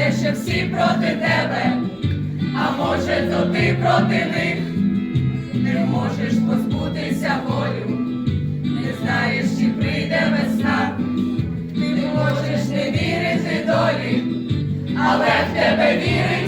Здається, що всі проти тебе, а може, то ти проти них. Не можеш позбутися болю, не знаєш, чи прийде весна. Не можеш не вірити долі, але в тебе вірить